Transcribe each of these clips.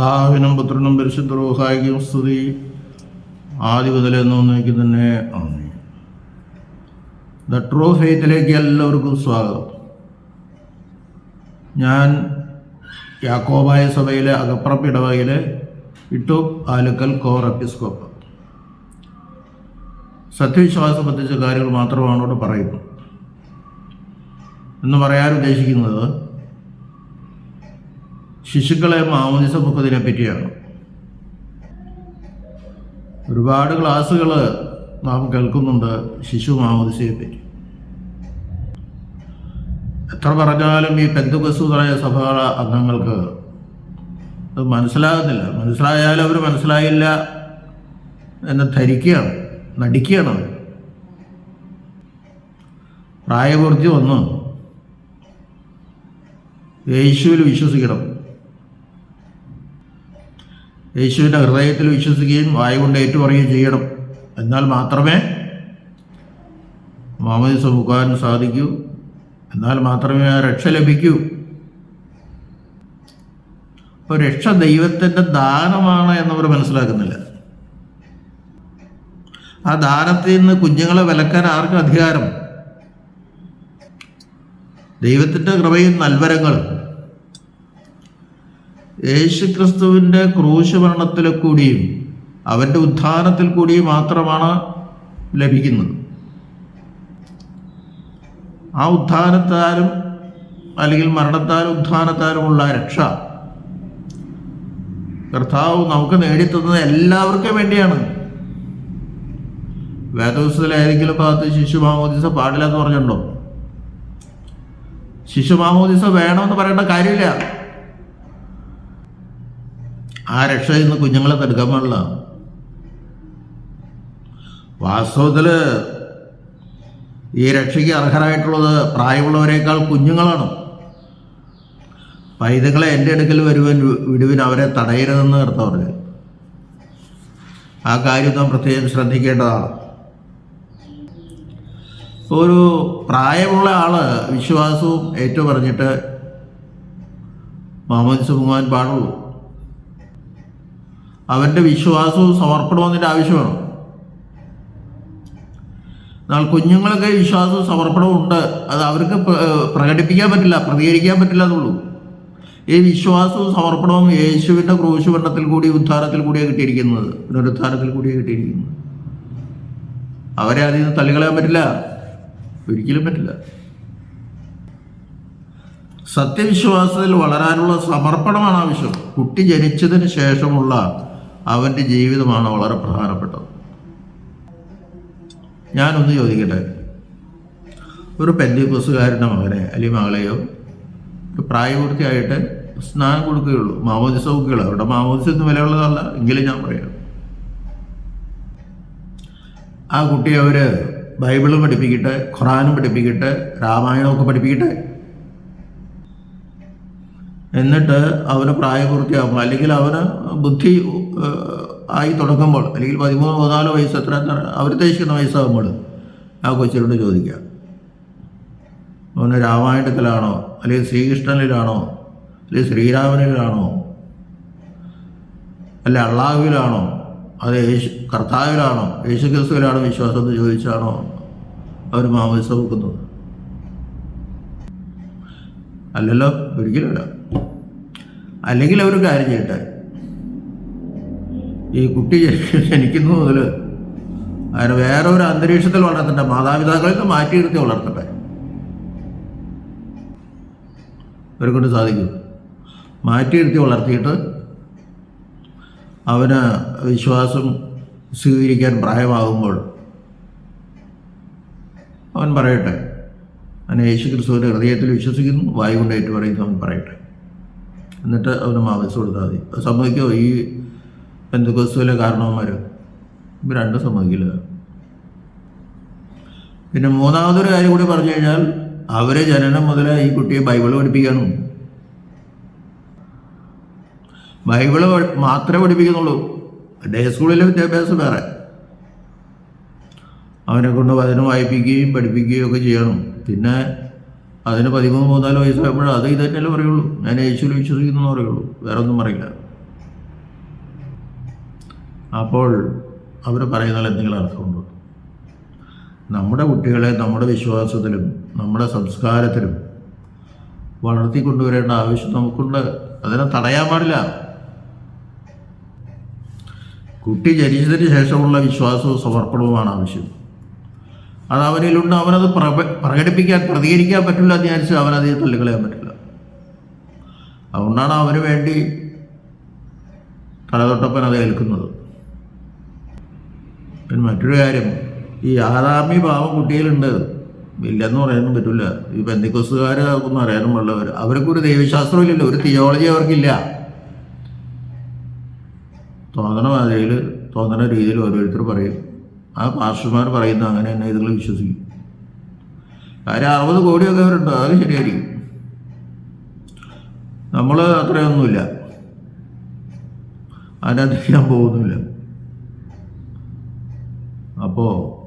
പിതാവിനും പുത്രനും പരിശുദ്ധ റൂഹായിക്കും സ്തുതി. ആദ്യ മുതൽ എന്നൊന്നേക്ക് തന്നെ നന്ദി ദ ട്രൂ ഫെയ്ത്തിലേക്ക് എല്ലാവർക്കും സ്വാഗതം. ഞാൻ യാക്കോബായ സഭയിലെ അകപ്പുറപ്പ് ഇടവകയിലെ ഇട്ടു ആലുക്കൽ കോർ എപ്പിസ്കോപ്പ് സത്യവിശ്വാസം പറ്റിച്ച കാര്യങ്ങൾ മാത്രമാണ് ഇവിടെ പറയുന്നത്. എന്ന് പറയാൻ ഉദ്ദേശിക്കുന്നത് ശിശുക്കളെ മാമോദിസ മുഖത്തിനെ പറ്റിയാണ് ഒരുപാട് ക്ലാസ്സുകൾ നാം കേൾക്കുന്നുണ്ട് ശിശു മാമോദിസയെ പറ്റി എത്ര പറഞ്ഞാലും ഈ പെന്തുകസൂതായ സഭ അംഗങ്ങൾക്ക് അത് മനസ്സിലാകുന്നില്ല. മനസ്സിലായാലും അവർ മനസ്സിലായില്ല എന്ന് ധരിക്കുകയാണ് നടിക്കുകയാണ് പ്രായപൂർത്തി വന്നു യേശുവിൽ വിശ്വസിക്കണം. യേശുവിന്റെ ഹൃദയത്തിൽ വിശ്വസിക്കുകയും വായ കൊണ്ട് ഏറ്റുപറയുകയും ചെയ്യണം. എന്നാൽ മാത്രമേ മാമോദിസ മുഖാൻ സാധിക്കൂ. എന്നാൽ മാത്രമേ ആ രക്ഷ ലഭിക്കൂ. അപ്പോൾ രക്ഷ ദൈവത്തിന്റെ ദാനമാണ് എന്നവർ മനസ്സിലാക്കുന്നില്ല. ആ ദാനത്തിൽ നിന്ന് കുഞ്ഞുങ്ങളെ വിലക്കാൻ ആർക്കും അധികാരം? ദൈവത്തിന്റെ കൃപയും നൽവരങ്ങളും. യേശുക്രിസ്തുവിന്റെ ക്രൂശ് മരണത്തിൽ കൂടിയും അവന്റെ ഉദ്ധാനത്തിൽ കൂടിയും മാത്രമാണ് ലഭിക്കുന്നത്. ആ ഉദ്ധാനത്താലും അല്ലെങ്കിൽ മരണത്താലും ഉദ്ധാനത്താലുമുള്ള രക്ഷ കർത്താവ് നമുക്ക് നേടിത്തന്നത് എല്ലാവർക്കും വേണ്ടിയാണ്. വേദവസത്തിലെ ഏതെങ്കിലും ഭാഗത്ത് ശിശു മാമോദിസ പാടില്ല എന്ന് പറഞ്ഞിട്ടുണ്ടോ? ശിശു മാമോദിസ വേണമെന്ന് പറയേണ്ട കാര്യമില്ല. ആ രക്ഷയിൽ നിന്ന് കുഞ്ഞുങ്ങളെ തടുക്കാൻ പാടില്ല. വാസ്തവത്തിൽ ഈ രക്ഷയ്ക്ക് അർഹരായിട്ടുള്ളത് പ്രായമുള്ളവരെക്കാൾ കുഞ്ഞുങ്ങളാണ്. പൈതങ്ങളെ എന്റെ അടുക്കൽ വരുവാൻ വിടുവിൻ അവരെ തടയരുതെന്ന് കർത്താവ് ആ കാര്യം നാം പ്രത്യേകം ശ്രദ്ധിക്കേണ്ടതാണ്. ഒരു പ്രായമുള്ള ആൾ വിശ്വാസവും ഏറ്റു പറഞ്ഞിട്ട് മാമോദിസ മുങ്ങാൻ പാടുള്ളൂ. അവന്റെ വിശ്വാസവും സമർപ്പണവും അതിന്റെ ആവശ്യമാണ് എന്നാൽ കുഞ്ഞുങ്ങളൊക്കെ വിശ്വാസവും സമർപ്പണവും ഉണ്ട്. അത് അവർക്ക് പ്ര- പ്രകടിപ്പിക്കാൻ പറ്റില്ല പ്രതികരിക്കാൻ പറ്റില്ല എന്നുള്ളൂ. ഈ വിശ്വാസവും സമർപ്പണവും യേശുവിന്റെ ക്രൂശുവണ്ണത്തിൽ കൂടി ഉദ്ധാരത്തിൽ കൂടിയാണ് കിട്ടിയിരിക്കുന്നത്. പുനരുദ്ധാരത്തിൽ കൂടിയാണ് കിട്ടിയിരിക്കുന്നത്. അവരെ അതിൽ നിന്ന് തള്ളിക്കളയാൻ പറ്റില്ല. ഒരിക്കലും പറ്റില്ല. സത്യവിശ്വാസത്തിൽ വളരാനുള്ള സമർപ്പണമാണ് ആവശ്യം. കുട്ടി ജനിച്ചതിന് ശേഷമുള്ള അവന്റെ ജീവിതമാണ് വളരെ പ്രധാനപ്പെട്ടത്. ഞാനൊന്ന് ചോദിക്കട്ടെ? ഒരു പെന്തിക്കോസുകാരന്റെ മകനെ അല്ലെങ്കിൽ മകളെയോ? ഒരു പ്രായപൂർത്തിയായിട്ട് സ്നാനം കൊടുക്കുകയുള്ളൂ. മാമോദിസ കൊടുക്കുകയുള്ളൂ അവരുടെ മാമോദിസൊന്നും വിലയുള്ളതല്ല. എങ്കിലും ഞാൻ പറയാം. ആ കുട്ടിയെ അവർ ബൈബിളും പഠിപ്പിക്കട്ടെ ഖുറാനും പഠിപ്പിക്കട്ടെ രാമായണമൊക്കെ പഠിപ്പിക്കട്ടെ. എന്നിട്ട് അവന് പ്രായപൂർത്തിയാകുമ്പോൾ അല്ലെങ്കിൽ അവന് ബുദ്ധി ആയി തുടങ്ങുമ്പോൾ അല്ലെങ്കിൽ പതിമൂന്ന് പതിനാല് വയസ്സ് എത്ര അവർ ഉദ്ദേശിക്കുന്ന വയസ്സാകുമ്പോൾ ആ കൊച്ചിനോട് ചോദിക്കുക. അവന് രാമായണത്തിലാണോ? അല്ലെങ്കിൽ ശ്രീകൃഷ്ണനിലാണോ? അല്ലെങ്കിൽ ശ്രീരാമനിലാണോ? അല്ല അള്ളാഹുവിലാണോ? അത് യേശു കർത്താവിലാണോ? യേശുക്രിസ്തുവിലാണോ വിശ്വാസം എന്ന് ചോദിച്ചാണോ? അവർ മാമോദിസ വെക്കുന്നത് അല്ലല്ലോ ഒരിക്കലുമല്ല അല്ലെങ്കിൽ അവർ കാര്യം ചെയ്യട്ടെ. ഈ കുട്ടി ജനി- ജനിക്കുന്നു മുതൽ അതിനെ വേറെ ഒരു അന്തരീക്ഷത്തിൽ വളർത്തട്ടെ. മാതാപിതാക്കളിൽ നിന്ന് മാറ്റി നിർത്തി വളർത്തട്ടെ. ഇവരെ കൊണ്ട് സാധിക്കും. മാറ്റി നിർത്തി വളർത്തിയിട്ട് അവന് വിശ്വാസം സ്വീകരിക്കാൻ പ്രായമാകുമ്പോൾ അവൻ പറയട്ടെ. അവൻ യേശു ക്രിസ്തുവിന്റെ ഹൃദയത്തിൽ വിശ്വസിക്കുന്നു വായു കൊണ്ടായിട്ട് പറയുന്നു അവൻ പറയട്ടെ. എന്നിട്ട് അവന് മാമസ് കൊടുത്താൽ മതി. സമ്മതിക്കോ ഈ ബന്ധുക്രിസ്തുവിലെ കാരണവന്മാർ? രണ്ടും സമ്മതിക്കില്ല പിന്നെ മൂന്നാമതൊരു കാര്യം കൂടി പറഞ്ഞു കഴിഞ്ഞാൽ അവരെ ജനനം മുതൽ ഈ കുട്ടിയെ ബൈബിൾ പഠിപ്പിക്കണം ബൈബിൾ മാത്രമേ പഠിപ്പിക്കുന്നുള്ളൂ. ഡേ സ്കൂളിലെ വിദ്യാഭ്യാസം വേറെ. അവനെ കൊണ്ട് വചനം വായിപ്പിക്കുകയും പഠിപ്പിക്കുകയും ഒക്കെ ചെയ്യണം. പിന്നെ അതിന് പതിമൂന്ന് മൂന്നാൽ വയസ്സായപ്പോഴും അത് ഇത് തന്നെയല്ലേ പറയുള്ളൂ. ഞാൻ യേശുവിൽ വിശ്വസിക്കുന്നു പറയുള്ളൂ. വേറെ ഒന്നും പറയില്ല. അപ്പോൾ അവർ പറയുന്നതിൽ എന്തെങ്കിലും അർത്ഥമുണ്ടോ? നമ്മുടെ കുട്ടികളെ നമ്മുടെ വിശ്വാസത്തിലും നമ്മുടെ സംസ്കാരത്തിലും വളർത്തിക്കൊണ്ടുവരേണ്ട ആവശ്യം നമുക്കുണ്ട്. അതിനെ തടയാൻ പാടില്ല. കുട്ടി ജനിച്ചതിന് ശേഷമുള്ള വിശ്വാസവും സമർപ്പണവുമാണ് ആവശ്യം. അത് അവനിലുണ്ട്. അവനത് പ്രകടിപ്പിക്കാൻ പ്രതികരിക്കാൻ പറ്റില്ല എന്ന് അവനത് തള്ളിക്കളയാൻ പറ്റില്ല. അതുകൊണ്ടാണ് അവന് വേണ്ടി തലതൊട്ടപ്പൻ അത് ഏൽക്കുന്നത്. പിന്നെ മറ്റൊരു കാര്യം ഈ ആദാമി ഭാവം കുട്ടികളുണ്ട്. ഇല്ലെന്ന് പറയാനും പറ്റില്ല ഈ ബന്ധിക്കോസുകാരൊന്നും അറിയാനും ഉള്ളവർ അവർക്കൊരു ദൈവശാസ്ത്രം ഇല്ലല്ലോ. ഒരു തിയോളജി അവർക്കില്ല. തോന്നണ മാതിരിയിൽ തോന്നണ രീതിയിൽ ഓരോരുത്തർ പറയും. ആ മാസ്റ്റർമാർ പറയുന്ന അങ്ങനെ തന്നെ ഇതുങ്ങൾ വിശ്വസിക്കും. കാര്യം അറുപത് കോടിയൊക്കെ അവരുണ്ട് അത് ശരിയായിരിക്കും. നമ്മൾ അത്രയൊന്നുമില്ല. ചെയ്യാൻ പോകുന്നില്ല. അപ്പോൾ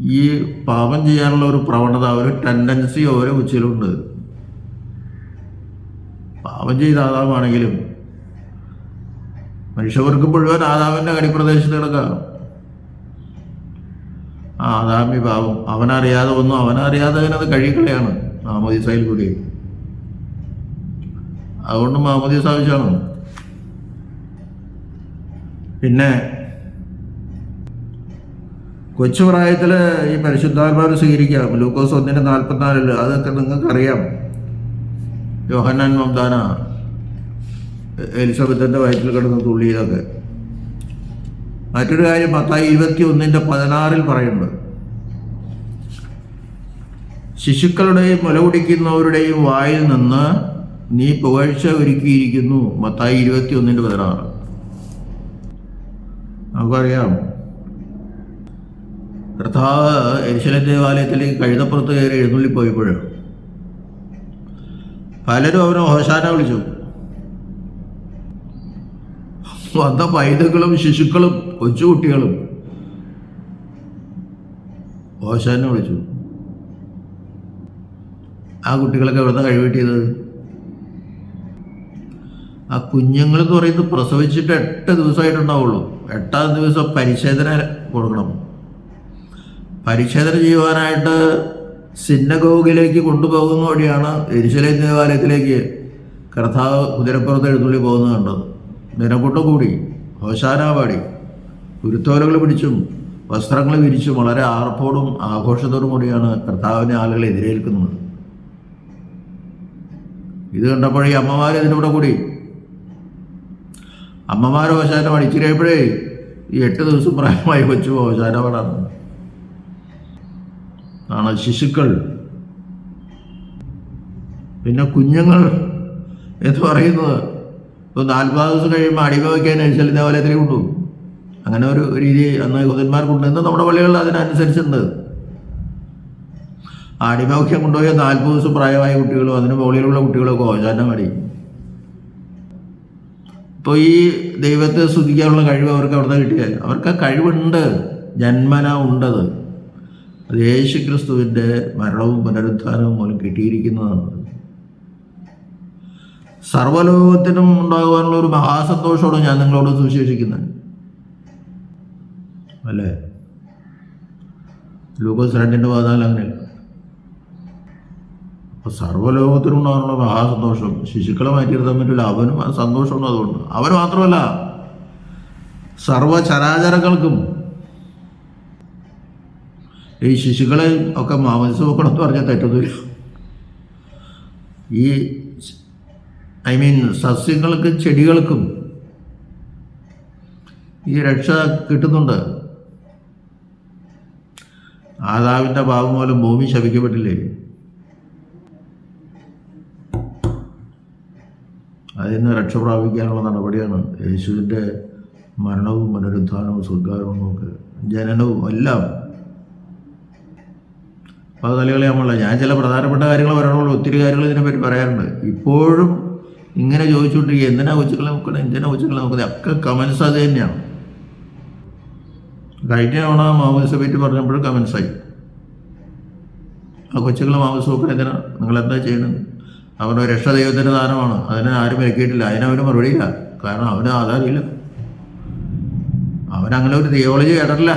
ഈ പാപം ചെയ്യാനുള്ള ഒരു പ്രവണത ഒരു ടെൻഡൻസി ഓരോ ഉച്ചയിലുണ്ട് പാപം ചെയ്ത ആദാമാണെങ്കിലും മനുഷ്യവർക്ക് മുഴുവൻ ആദാമിന്റെ അടിപ്രദേശത്ത് കിടക്കാം ആ ആദാമി പാവം അവനറിയാതെ ഒന്നും അവനറിയാതെ അതിനത് കഴികളെയാണ് മാമോദിസയിൽ കൂടി. അതുകൊണ്ട് മാമോദിസ ആവശ്യമാണ് പിന്നെ കൊച്ചുപ്രായത്തിൽ ഈ പരിശുദ്ധാത്മാവ് സ്വീകരിക്കാം ലൂക്കോസ് ഒന്നിന്റെ നാൽപ്പത്തിനാലിൽ. അതൊക്കെ നിങ്ങൾക്കറിയാം. യോഹന്നാൻ മംദാന. എലിസബത്തിന്റെ വയറ്റിൽ കിടന്ന് തുള്ളിയതൊക്കെ മറ്റൊരു കാര്യം പത്തായി ഇരുപത്തി ഒന്നിന്റെ പതിനാറിൽ പറയുന്നത്. ശിശുക്കളുടെയും മുല കുടിക്കുന്നവരുടെയും വായിൽ നിന്ന് നീ പുകഴ്ച ഒരുക്കിയിരിക്കുന്നു. മത്തായി ഇരുപത്തി ഒന്നിന്റെ പതിനാറ്. നമുക്കറിയാം. കർത്താവ് എരിശലം ദേവാലയത്തിലേക്ക് കഴുതപ്പുറത്ത് കയറി എഴുന്നള്ളി പോയപ്പോൾ പലരും അവനെ ഹോശാന വിളിച്ചു. വന്ന പൈതകളും ശിശുക്കളും കൊച്ചുകുട്ടികളും. ഓശാനെ വിളിച്ചു. ആ കുട്ടികളൊക്കെ എവിടെ നിന്ന് കഴിവെട്ടിയത്? ആ കുഞ്ഞുങ്ങൾ എന്ന് പറയുന്നത് പ്രസവിച്ചിട്ട് എട്ട് ദിവസമായിട്ടുണ്ടാവുള്ളൂ. എട്ടാം ദിവസം പരിശോധന കൊടുക്കണം. പരിശോധന ചെയ്യുവാനായിട്ട് സിന്നഗോഗിലേക്ക് കൊണ്ടുപോകുന്ന വഴിയാണ് എരിശലേം ദേവാലയത്തിലേക്ക് കർത്താവ് കുതിരപ്പുറത്ത് എഴുന്നള്ളി പോകുന്നത് കണ്ടത്. നിനക്കൂട്ടം കൂടി ഹോശാനാപാടി കുരുത്തോലകൾ പിടിച്ചും വസ്ത്രങ്ങൾ വിരിച്ചും വളരെ ആർപ്പോടും ആഘോഷത്തോടും കൂടിയാണ് കർത്താവിനെ ആളുകൾ എതിരേൽക്കുന്നത്. ഇത് കണ്ടപ്പോഴേ അമ്മമാർ ഇതിന്റെ കൂടി അമ്മമാർ ഇച്ചിരി കഴിയുമ്പോഴേ ഈ എട്ട് ദിവസം പ്രായമായി കൊച്ചു പാടാണ് ആണ് ശിശുക്കൾ. പിന്നെ കുഞ്ഞുങ്ങൾ എന്ന് പറയുന്നത് ഇപ്പോൾ നാൽപ്പത് ദിവസം കഴിയുമ്പോൾ അടിമ വയ്ക്കാൻ അനുസരിച്ച് ദേവാലയത്തിലേക്ക് കൊണ്ടുപോകും. അങ്ങനെ ഒരു രീതി അന്ന് യഹൂദന്മാർക്കുണ്ട് ഇന്ന് നമ്മുടെ പള്ളികളിൽ അതിനനുസരിച്ചുണ്ട് അടിമൗഖ്യം കൊണ്ടുപോയ നാൽപ്പത് ദിവസം പ്രായമായ കുട്ടികളും അതിന് മുകളിലുള്ള കുട്ടികളൊക്കെ ഓശാനം മടി ഇപ്പോൾ ഈ ദൈവത്തെ സ്തുതിക്കാനുള്ള കഴിവ് അവർക്ക് അവിടെ കിട്ടിയാൽ അവർക്ക് ആ കഴിവുണ്ട് ജന്മന ഉണ്ടത്. അത് യേശു ക്രിസ്തുവിന്റെ മരണവും പുനരുദ്ധാനവും മൂലം കിട്ടിയിരിക്കുന്നതാണ്. സർവലോകത്തിനും ഉണ്ടാകുവാനുള്ള ഒരു മഹാസന്തോഷമാണ് ഞാൻ നിങ്ങളോട് സുവിശേഷിക്കുന്നത്. അല്ലേ? ലൂക്കോസ് രണ്ടിന്റെ പതിനാല് അങ്ങനെയല്ല. അപ്പോൾ സർവലോകത്തിനും ഉണ്ടാകാനുള്ള മഹാസന്തോഷം. ശിശുക്കളെ മാറ്റിയിരുത്താൻ പറ്റില്ല. അവനും സന്തോഷമുണ്ട് അതുകൊണ്ട്. അവൻ മാത്രമല്ല സർവചരാചരങ്ങൾക്കും ഈ ശിശുക്കളെ ഒക്കെ മാമസ് നോക്കണം എന്ന് പറഞ്ഞാൽ തെറ്റൊന്നുമില്ല. ഈ ഐ മീൻ സസ്യങ്ങൾക്കും ചെടികൾക്കും ഈ രക്ഷ കിട്ടുന്നുണ്ട്. ആദാവിന്റെ ഭാവം മൂലം ഭൂമി ശപിക്കപ്പെട്ടില്ലേ? അതിൽ നിന്ന് രക്ഷ പ്രാപിക്കാനുള്ള നടപടിയാണ്. യേശുവിന്റെ മരണവും പുനരുദ്ധാനവും സ്വർഗാരവും ഒക്കെ. ജനനവും എല്ലാം. പല അത് തലകളെ നമ്മളല്ല. ഞാൻ ചില പ്രധാനപ്പെട്ട കാര്യങ്ങൾ പറയണമല്ലോ ഒത്തിരി കാര്യങ്ങൾ ഇതിനെപ്പറ്റി പറയാറുണ്ട്. ഇപ്പോഴും ഇങ്ങനെ ചോദിച്ചുകൊണ്ടിരിക്കുക എന്തിനാ കൊച്ചുകളെ നോക്കണേ എന്തിനാ കൊച്ചുകളെ നോക്കുന്നത് ഒക്കെ കമൻസ് അത് തന്നെയാണ്. കഴിഞ്ഞ തവണ മാമോദിസെ പറ്റി പറഞ്ഞപ്പോഴും കമൻസായി ആ കൊച്ചുകളെ മാമോദിസ നോക്കണം എന്തിനാ? നിങ്ങൾ എന്താ ചെയ്യുന്നത് അവരുടെ രക്ഷ ദൈവത്തിന്റെ ദാനമാണ്. അതിനെ ആരും വിലക്കിയിട്ടില്ല അതിനവന് മറുപടിയില്ല കാരണം അവന് ആധാരമില്ല അവനങ്ങനെ ഒരു തിയോളജി കേട്ടിട്ടില്ല.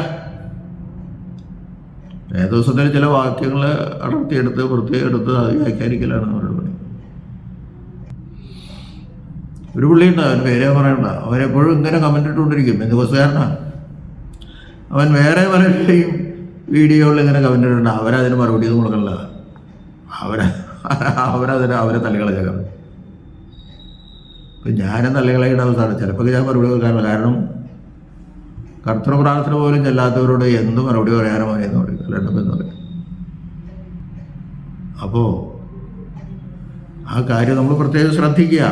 ദിവസത്തിൽ ചില വാക്യങ്ങൾ അടർത്തിയെടുത്ത് വൃത്തിയെടുത്ത് അത് വ്യാഖ്യാനിക്കലാണ്. ഒരു പുള്ളിയുണ്ട് അവൻ പേരെ പറയണ്ട. അവരെപ്പോഴും ഇങ്ങനെ കമന്റ് ഇട്ടുകൊണ്ടിരിക്കും. എന്ത് ബസ്സുകാരനാണ് അവൻ വേറെ പലരുടെയും വീഡിയോകളിൽ ഇങ്ങനെ കമന്റ് ഇട്ടുണ്ട് അവരതിന് മറുപടി ഒന്നും കൊടുക്കണില്ല. അവരെ അവരതിന് അവരെ തള്ളിക്കളഞ്ഞേക്കാം ഇപ്പം ഞാനും തള്ളിക്കളയേണ്ട അവസ്ഥയാണ്. ചിലപ്പോൾ ഞാൻ മറുപടി കൊടുക്കാറില്ല. കാരണം കർത്തൃ പ്രാർത്ഥന പോലും ചെല്ലാത്തവരോട് എന്ത് മറുപടി പറയാനോ എന്ന് പറയും അല്ലാണ്ടെന്ന് പറയും? അപ്പോൾ ആ കാര്യം നമ്മൾ പ്രത്യേകം ശ്രദ്ധിക്കുക.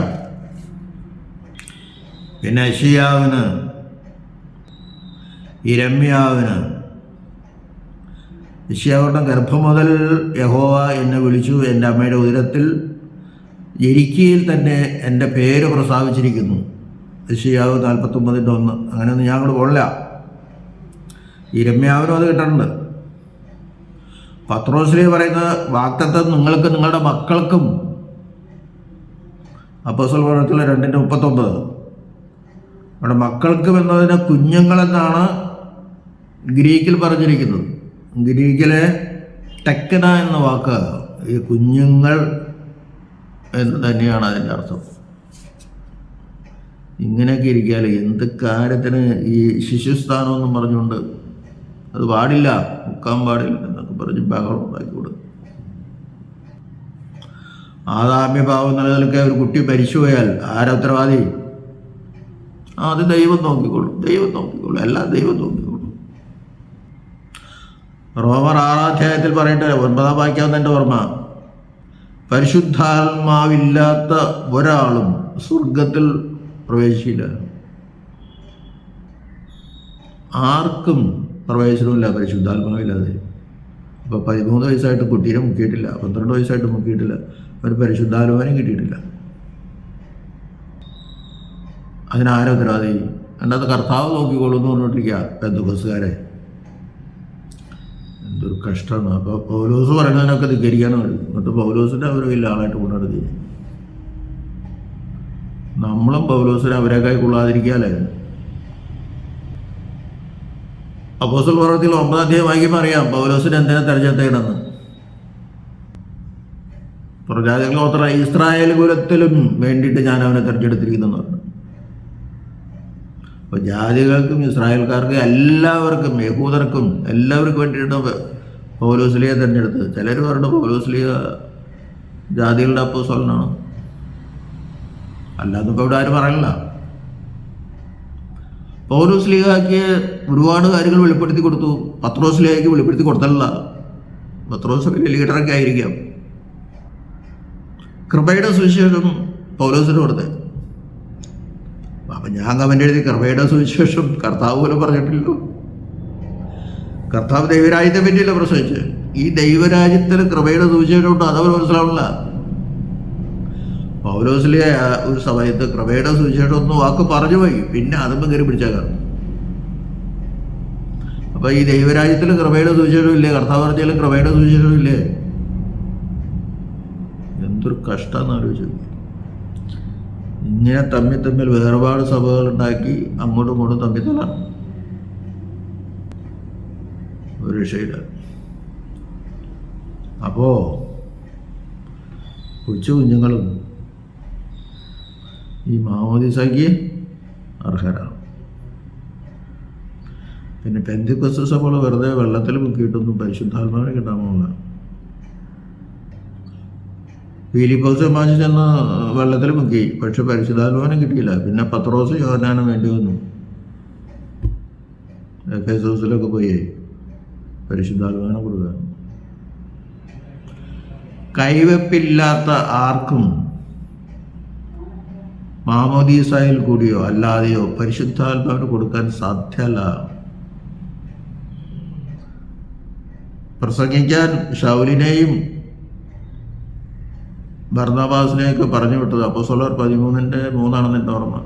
പിന്നെ അഷിയാവിന് ഇരമ്യാവിന്. യഷ്യാവരുടെ ഗർഭം മുതൽ യഹോവ എന്നെ വിളിച്ചു എന്റെ അമ്മയുടെ ഉദരത്തിൽ എരിക്കയിൽ തന്നെ എന്റെ പേര് പ്രസ്താവിച്ചിരിക്കുന്നു. യഷ്യാവ് നാൽപ്പത്തൊമ്പതിന്റെ ഒന്ന്. അങ്ങനെയൊന്നും ഞാൻ അങ്ങോട്ട് കൊള്ള ഈ രമ്യാവിനും അത് കിട്ടുന്നുണ്ട് പത്രോശ്രീ പറയുന്ന വാക്തത്വം നിങ്ങൾക്ക് നിങ്ങളുടെ മക്കൾക്കും അപ്പോസൽ പ്രവർത്തിലെ രണ്ടിന്റെ മുപ്പത്തൊമ്പത്. അവിടെ മക്കൾക്കും എന്നതിന് കുഞ്ഞുങ്ങളെന്നാണ് ഗ്രീക്കിൽ പറഞ്ഞിരിക്കുന്നത്. ഗ്രീക്കിലെ ടെക്കന എന്ന വാക്ക് ഈ കുഞ്ഞുങ്ങൾ എന്ന് തന്നെയാണ് അതിന്റെ അർത്ഥം. ഇങ്ങനെയൊക്കെ ഇരിക്കാൽ എന്ത് കാര്യത്തിന് ഈ ശിശുസ്ഥാനം എന്നും പറഞ്ഞുകൊണ്ട് അത് പാടില്ല മുക്കാൻ പാടില്ല എന്നൊക്കെ പറഞ്ഞ് ബഹളം ഉണ്ടാക്കി കൊടുക്കും. ആദാമ്യഭാവം നിലനിൽക്കാൻ ഒരു കുട്ടി മരിച്ചുപോയാൽ ആരാ ഉത്തരവാദി അത് ദൈവം നോക്കിക്കോളും ദൈവം നോക്കിക്കോളും എല്ലാം ദൈവം നോക്കിക്കോളും. റോമർ ആറാം അധ്യായത്തിൽ പറയട്ടെ ഒൻപതാം വാക്യം എന്റെ ഓർമ്മ. പരിശുദ്ധാത്മാവില്ലാത്ത ഒരാളും സ്വർഗത്തിൽ പ്രവേശിച്ചില്ല. ആർക്കും പ്രവേശനമില്ല പരിശുദ്ധാത്മാവില്ലാതെ. അപ്പോൾ പതിമൂന്ന് വയസ്സായിട്ട് കുട്ടീനെ മുക്കിയിട്ടില്ല പന്ത്രണ്ട് വയസ്സായിട്ട് മുക്കിയിട്ടില്ല ഒരു പരിശുദ്ധാത്മാവിനെ കിട്ടിയിട്ടില്ല. അതിനാരാ ഉത്തരവാദി? അതിനകത്ത് കർത്താവ് നോക്കിക്കോളൂ എന്ന് പറഞ്ഞിട്ടിരിക്കുക ബന്ധുബസ്സുകാരെ എന്തൊരു കഷ്ടമാണ്. അപ്പോൾ പൗലോസ് പറയുന്നതിനൊക്കെ ധിക്കരിക്കാനും വരും എന്നിട്ട് പൗലോസിന്റെ അവരെ വലിയ ആളായിട്ട് കൊണ്ടുനടത്തി നമ്മളും പൗലോസിനെ അവരെക്കായി കൊള്ളാതിരിക്കാല്ലേ അപ്പോസൽ പ്രവർത്തിയിൽ ഒമ്പതാം അധ്യായം വായിക്കുമ്പോൾ അറിയാം പൗലോസിന് എന്തിനാ തെരഞ്ഞെടുത്തേക്കണമെന്ന് പ്രജാതികൾ ഓത്ര ഇസ്രായേൽ കുലത്തിലും വേണ്ടിയിട്ട് ഞാൻ അവനെ തെരഞ്ഞെടുത്തിരിക്കുന്നു അപ്പോൾ ജാതികൾക്കും ഇസ്രായേൽക്കാർക്കും എല്ലാവർക്കും യഹൂദർക്കും എല്ലാവർക്കും വേണ്ടിയിട്ട് പൗലോസ്ലിയെ തിരഞ്ഞെടുത്തത്. ചിലർ പറഞ്ഞു പൗലോസ്ലിയ ജാതികളുടെ അപ്പോസ്വലനാണ് അല്ലാതെ ഇപ്പോൾ ഇവിടെ ആരും പറയണില്ല. പൗലോസ്ലിയാക്ക് ഒരുപാട് കാര്യങ്ങൾ വെളിപ്പെടുത്തി കൊടുത്തു. പത്രോസ് പത്രോസ്ലിയാക്ക് വെളിപ്പെടുത്തി കൊടുത്തല്ല പത്രോസ് വലിയ ലീഡറൊക്കെ ആയിരിക്കാം. കൃപയുടെ സുവിശേഷം പൗലോസിന് കൊടുത്തേ. അപ്പം ഞാൻ കമന്റ് എഴുതി കൃപയുടെ സുവിശേഷം കർത്താവ് പോലും പറഞ്ഞിട്ടില്ലല്ലോ. കർത്താവ് ദൈവരാജ്യത്തെ പറ്റിയല്ല പ്രസവിച്ച് ഈ ദൈവരാജ്യത്തിൽ കൃപയുടെ സുവിശേഷം ഉണ്ട് അതവർ മനസ്സിലാവില്ല പൗലോസിലെ ഒരു സമയത്ത് കൃപയുടെ സുവിശേഷം ഒന്ന് വാക്ക് പറഞ്ഞു പോയി. പിന്നെ അതുമ്പോൾ കയറി പിടിച്ചേക്കാം. അപ്പൊ ഈ ദൈവരാജ്യത്തിൽ കൃപയുടെ സുവിശേഷം ഇല്ലേ? കർത്താവ് പറഞ്ഞാലും കൃപയുടെ സുവിശേഷം ഇല്ലേ? എന്തൊരു കഷ്ടമെന്ന് ആലോചിച്ചു ഇങ്ങനെ തമ്മിൽ തമ്മിൽ വേർപാട് സഭകൾ ഉണ്ടാക്കി അങ്ങോട്ടും ഇങ്ങോട്ടും തമ്മിൽ തല ഒരു രക്ഷയില്ല. അപ്പോൾ കൊച്ചു കുഞ്ഞുങ്ങളും ഈ മാമോദിസയ്ക്ക് അർഹരാണ്. പിന്നെ പെന്തിക്കൊസ് സഭകൾ വെറുതെ വെള്ളത്തിൽ മുക്കിയിട്ടൊന്നും പരിശുദ്ധാത്മാവിനെ കിട്ടാൻ ഫിലിപ്പോസ് മാച്ച് ചെന്ന് വെള്ളത്തിൽ മുക്കി. പക്ഷെ പരിശുദ്ധാത്മാനം കിട്ടിയില്ല. പിന്നെ പത്രോസ് യോഹനാനും വേണ്ടി വന്നു. എഫേസോസിലൊക്കെ പോയി. പരിശുദ്ധാത്മാനം കൊടുക്കുക കൈവെപ്പില്ലാത്ത ആർക്കും മാമോദീസായിൽ കൂടിയോ അല്ലാതെയോ പരിശുദ്ധാത്മാവിന് കൊടുക്കാൻ സാധ്യല്ല. പ്രസംഗിക്കാൻ ഷൗലിനെയും ഭർണബാസിനെയൊക്കെ പറഞ്ഞു വിട്ടത് അപ്പോൾ സോളർ പതിമൂന്നിന്റെ മൂന്നാണെന്ന് എന്റെ ഓർമ്മ.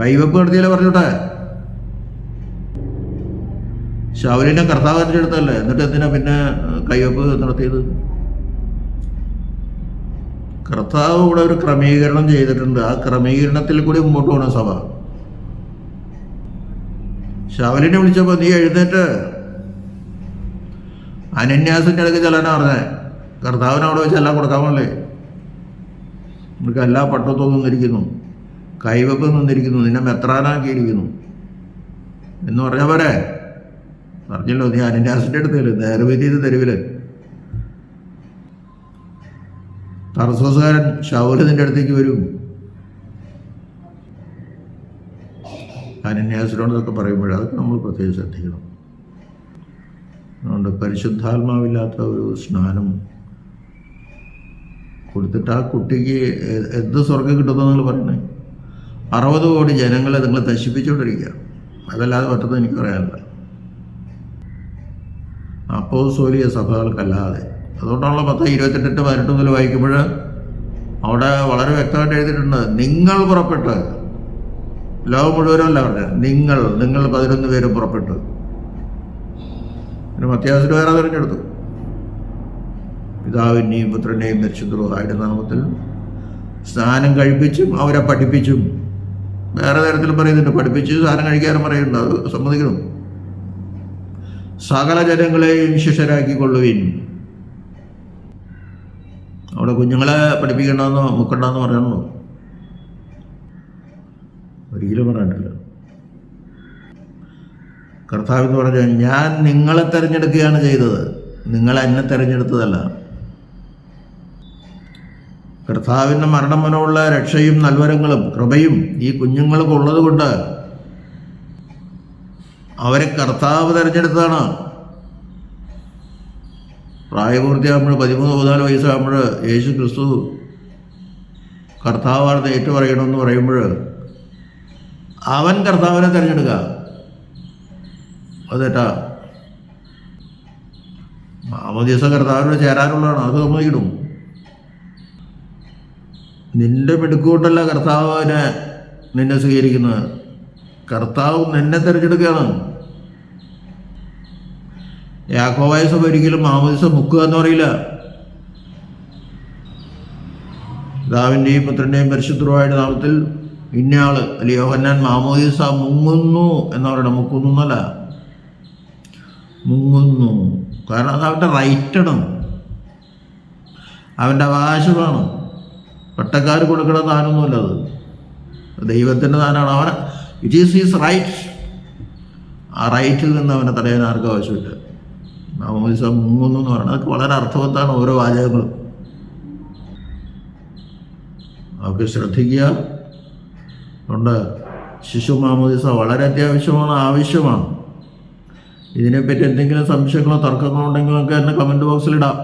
കൈവെപ്പ് നടത്തിയാലേ വിട്ടേ? ഷൗലിനെ കർത്താവ് തിരഞ്ഞെടുത്തല്ലേ എന്നിട്ട് എന്തിനാ പിന്നെ കൈവെപ്പ് നടത്തിയത്? കർത്താവ് ഇവിടെ ഒരു ക്രമീകരണം ചെയ്തിട്ടുണ്ട്. ആ ക്രമീകരണത്തിൽ കൂടി മുമ്പോട്ട് പോകണം സഭ. ശബരിനെ വിളിച്ചപ്പോൾ നീ എഴുന്നേറ്റ്. അനന്യാസിന്റെ അടുക്ക് ചെല്ലാനാ പറഞ്ഞേ. കർത്താവിന് അവിടെ വെച്ച് എല്ലാം കൊടുക്കാമല്ലേ? നിനക്ക് എല്ലാ പട്ടത്വം നിന്നിരിക്കുന്നു. കൈവപ്പ് നിന്നിരിക്കുന്നു. നിന്നെ മെത്രാനാക്കിയിരിക്കുന്നു എന്ന് പറഞ്ഞാൽ പോരെ? പറഞ്ഞല്ലോ നീ അനന്യാസിന്റെ അടുത്ത് നേർവിധീത് തെരുവിൽ തർസോസുകാരൻ ഷൗൽ നിന്റെ അടുത്തേക്ക് വരും. അനന്യാസിനോടൊക്കെ പറയുമ്പോൾ അതൊക്കെ നമ്മൾ പ്രത്യേകം ശ്രദ്ധിക്കണം. അതുകൊണ്ട് പരിശുദ്ധാത്മാവില്ലാത്ത ഒരു സ്നാനം കൊടുത്തിട്ട് ആ കുട്ടിക്ക് എന്ത് സ്വർഗം കിട്ടുമെന്ന് നിങ്ങൾ പറയണേ? അറുപത് കോടി ജനങ്ങളെ നിങ്ങൾ നശിപ്പിച്ചുകൊണ്ടിരിക്കുക അതല്ലാതെ പറ്റുന്നത് എനിക്ക് പറയാനില്ല. അപ്പോസോലിയ സഭകൾക്കല്ലാതെ. അതുകൊണ്ടാണല്ലോ പത്ത് ഇരുപത്തെട്ട് പതിനെട്ട് മുതൽ വായിക്കുമ്പോൾ അവിടെ വളരെ വ്യക്തമായിട്ട് എഴുതിയിട്ടുണ്ട്. നിങ്ങൾ പുറപ്പെട്ട്. ലോകം മുഴുവനല്ല പറഞ്ഞത്. നിങ്ങൾ നിങ്ങൾ പതിനൊന്ന് പേരും പുറപ്പെട്ടു. പിന്നെ മത്യാസിന് വേറെ തിരഞ്ഞെടുത്തു പിതാവിന്റെയും പുത്രന്റെയും പരിശുദ്ധരുടെ നാമത്തിൽ സ്നാനം കഴിപ്പിച്ചും അവരെ പഠിപ്പിച്ചും. വേറെ തരത്തിൽ പറയുന്നുണ്ട്. പഠിപ്പിച്ച് സ്നാനം കഴിക്കാനും പറയുന്നുണ്ട്. അത് സമ്മതിക്കണം സകല ജനങ്ങളെയും ശിഷ്യരാക്കിക്കൊള്ളുവിൻ. അവിടെ കുഞ്ഞുങ്ങളെ പഠിപ്പിക്കണ്ടെന്നോ മുക്കണ്ടെന്നോ പറയണോ ഒരിക്കലും പറയാനില്ല. കർത്താവ് എന്ന് പറഞ്ഞാൽ ഞാൻ നിങ്ങളെ തിരഞ്ഞെടുക്കുകയാണ് ചെയ്തത്. നിങ്ങൾ എന്നെ തിരഞ്ഞെടുത്തതല്ല. കർത്താവിന്റെ മരണം മൂലമുള്ള രക്ഷയും നൽവരങ്ങളും കൃപയും ഈ കുഞ്ഞുങ്ങൾക്ക് ഉള്ളത് കൊണ്ട് അവരെ കർത്താവ് തിരഞ്ഞെടുത്തതാണ്. പ്രായപൂർത്തിയാകുമ്പോൾ പതിമൂന്ന് പതിനാല് വയസ്സാകുമ്പോൾ യേശു ക്രിസ്തു കർത്താവാണെന്ന് ഏറ്റു പറയണമെന്ന് പറയുമ്പോൾ അവൻ കർത്താവിനെ തിരഞ്ഞെടുക്കുക അതേട്ടാ. മാമോദീസ കർത്താവിനോട് ചേരാനുള്ളതാണ് അത് സമ്മതിക്കണം നിന്റെ മിടുക്കൂട്ടല്ല കർത്താവിനെ നിന്നെ സ്വീകരിക്കുന്നത്. കർത്താവ് നിന്നെ തിരഞ്ഞെടുക്കുകയാണ്. യാക്കോവായ ഒരിക്കലും മാമോദിസ മുക്കുക എന്ന് പറയില്ല. പിതാവിന്റെയും പുത്രന്റെയും പരിശുദ്ധമായിട്ട് നാമത്തിൽ ഇന്നയാൾ അല്ലെ യോഹന്നാൻ മാമോദിസ മുങ്ങുന്നു എന്ന് പറയണം മുക്കുന്നു എന്നല്ല മുങ്ങുന്നു. കാരണം അത് അവന്റെ റൈറ്റാണ് അവന്റെ അവകാശമാണ്. പട്ടക്കാർ കൊടുക്കുന്ന ദാനമൊന്നുമല്ല അത്. ദൈവത്തിന്റെ ദാനമാണ് അവൻ ഇറ്റ് ഈസ് ഹീസ് റൈറ്റ് ആ റൈറ്റിൽ നിന്ന് അവനെ തടയാൻ ആർക്കും ആവശ്യമില്ല. മാമോദിസ മുങ്ങുന്നു എന്ന് പറയുന്നത് അതൊക്കെ വളരെ അർത്ഥവത്താണ് ഓരോ വാചകങ്ങളും. അതൊക്കെ ശ്രദ്ധിക്കുക. ഉണ്ട് ശിശു മാമോദിസ വളരെ അത്യാവശ്യമാണ് ആവശ്യമാണ്. ഇതിനെപ്പറ്റി എന്തെങ്കിലും സംശയങ്ങളോ തർക്കങ്ങളോ ഉണ്ടെങ്കിലൊക്കെ എന്നെ കമന്റ് ബോക്സിൽ ഇടാം.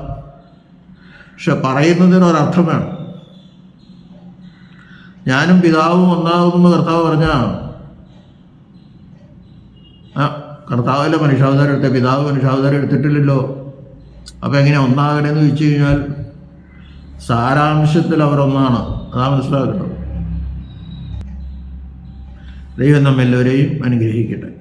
പക്ഷെ പറയുന്നതിനൊരർത്ഥം വേണം. ഞാനും പിതാവും ഒന്നാകുന്നു കർത്താവ് പറഞ്ഞ ആ കർത്താവല്ല മനുഷ്യാവതാരം എടുത്ത പിതാവ് മനുഷ്യാവതാരം എടുത്തിട്ടില്ലല്ലോ. അപ്പം എങ്ങനെ ഒന്നാകണേന്ന് ചോദിച്ചു കഴിഞ്ഞാൽ സാരാംശത്തിൽ അവരൊന്നാണ് അതാ മനസ്സിലാക്കേണ്ടത്. ദൈവം നമ്മെല്ലാവരെയും അനുഗ്രഹിക്കട്ടെ.